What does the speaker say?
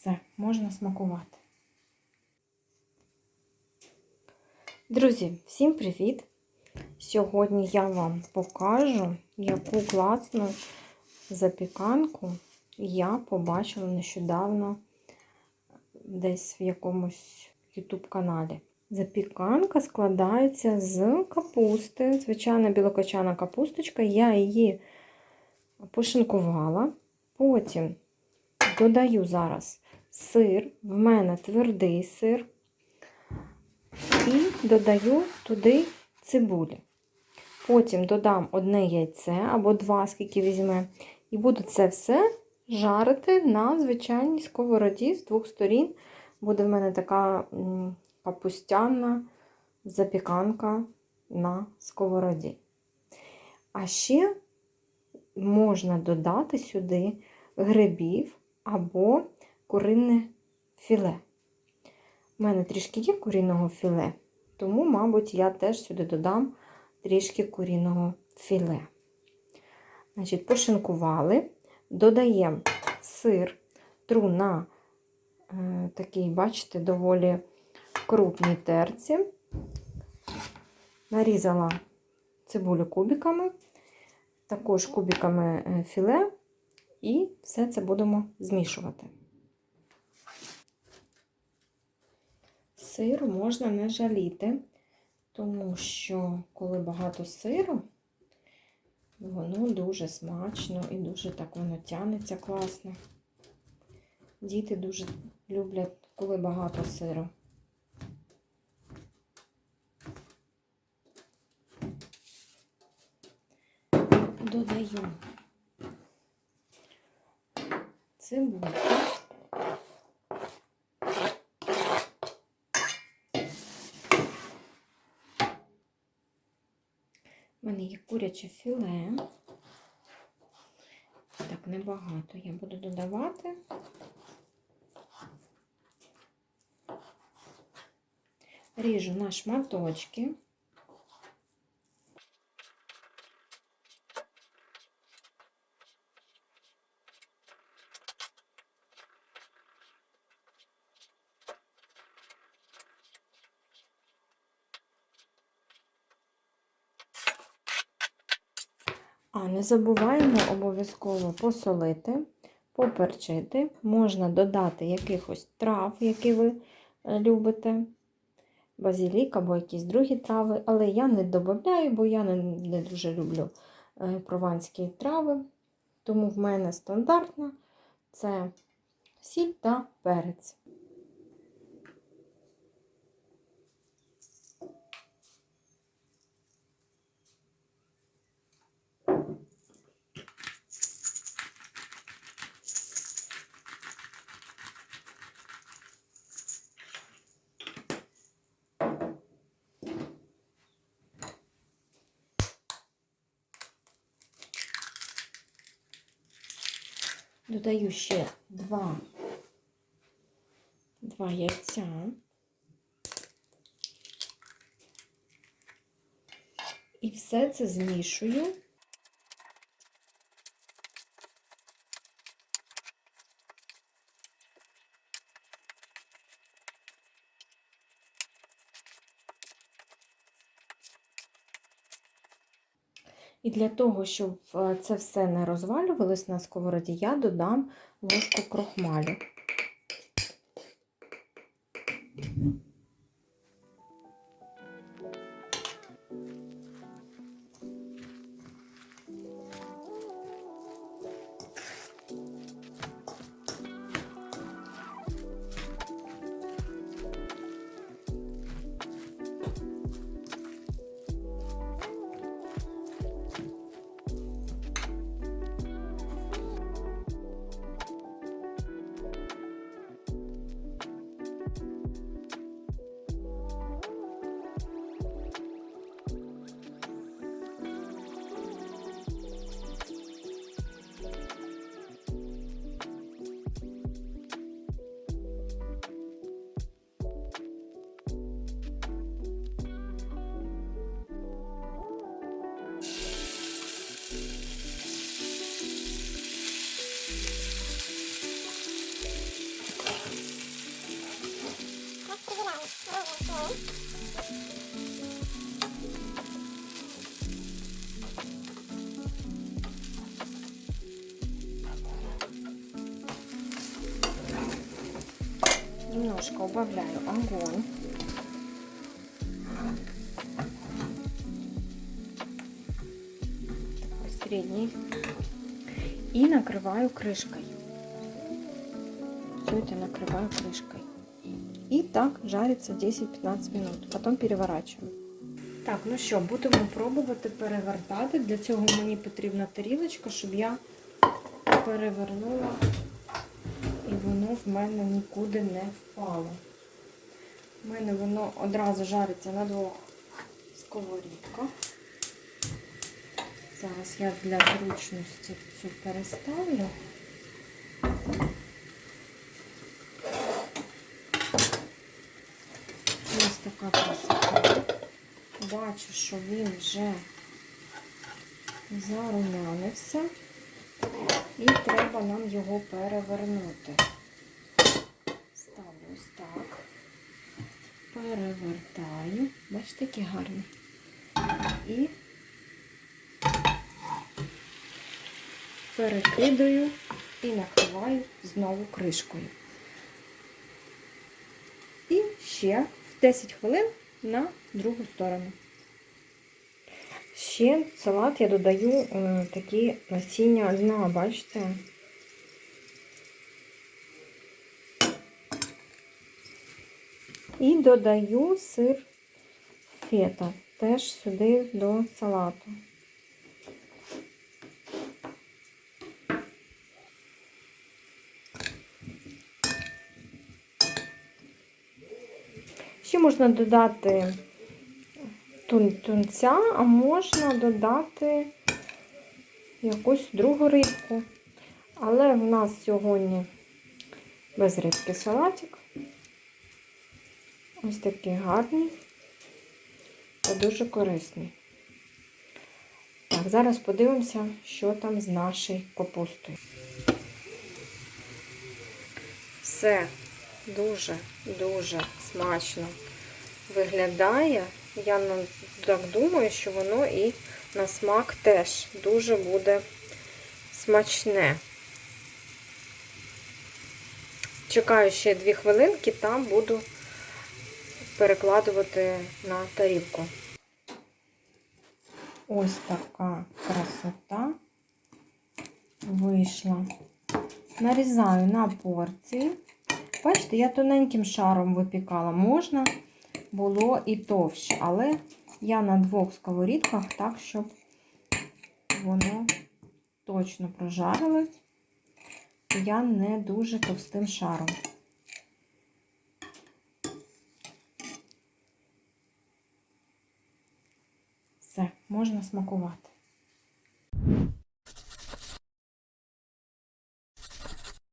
Все, можна смакувати. Друзі, всім привіт! Сьогодні я вам покажу, яку класну запіканку я побачила нещодавно десь в якомусь YouTube каналі. Запіканка складається з капусти, звичайна білокочана капусточка. Я її пошинкувала. Потім додаю зараз сир, в мене твердий сир, і додаю туди цибулі. Потім додам одне яйце або два, скільки візьме, і буду це все жарити на звичайній сковороді з двох сторін. Буде в мене така капустяна запіканка на сковороді. А ще можна додати сюди грибів або курине філе. У мене трішки є куріного філе, тому, мабуть, я теж сюди додам трішки куріного філе. Значить, пошинкували, додаємо сир, тру на е, такий, бачите, доволі крупній терці. Нарізала цибулю кубиками, також кубиками е, філе, і все це будемо змішувати. Сиру можна не жаліти, тому що коли багато сиру, воно дуже смачно і дуже так воно тянеться класно. Діти дуже люблять, коли багато сиру. Додаю цибульку. У мене є куряче філе. Так, небагато я буду додавати. Ріжу на шматочки. А не забуваємо обов'язково посолити, поперчити. Можна додати якихось трав, які ви любите, базилік або якісь другі трави, але я не додаю, бо я не, не дуже люблю прованські трави. Тому в мене стандартно це сіль та перець. Додаю ще два, два яйця. І все це змішую. І для того, щоб це все не розвалювалось на сковороді, я додам ложку крохмалю. немножко убавляю огонь. Такой средний. И накрываю крышкой. Все это накрываю крышкой. І так жариться 10-15 минут. Потім переворачуємо. Так, ну що, будемо пробувати перевертати. Для цього мені потрібна тарілочка, щоб я перевернула і воно в мене нікуди не впало. У мене воно одразу жариться на двох сковорідках. Зараз я для зручності цю переставлю. Ось така красота. Бачу, що він вже зарумянився. І треба нам його перевернути. Ставлю ось так. Перевертаю. Бачите, який гарний. І перекидаю і накриваю знову кришкою. І ще 10 хвилин на другу сторону. Ще в салат я додаю е, такі насіння льна, бачите? І додаю сир фета теж сюди до салату. Ще можна додати тунця, а можна додати якусь другу рибку. Але в нас сьогодні без рибки салатик. Ось такий гарний та дуже корисний. Так, зараз подивимося, що там з нашою капустою. Все дуже-дуже смачно виглядає. Я ну, так думаю, що воно і на смак теж дуже буде смачне. Чекаю ще 2 хвилинки, там буду перекладувати на тарілку. Ось така красота вийшла. Нарізаю на порції. Бачите, я тоненьким шаром випікала. Можна було і товще, але я на двох сковорідках так, щоб воно точно прожарилось. Я не дуже товстим шаром. Все, можна смакувати.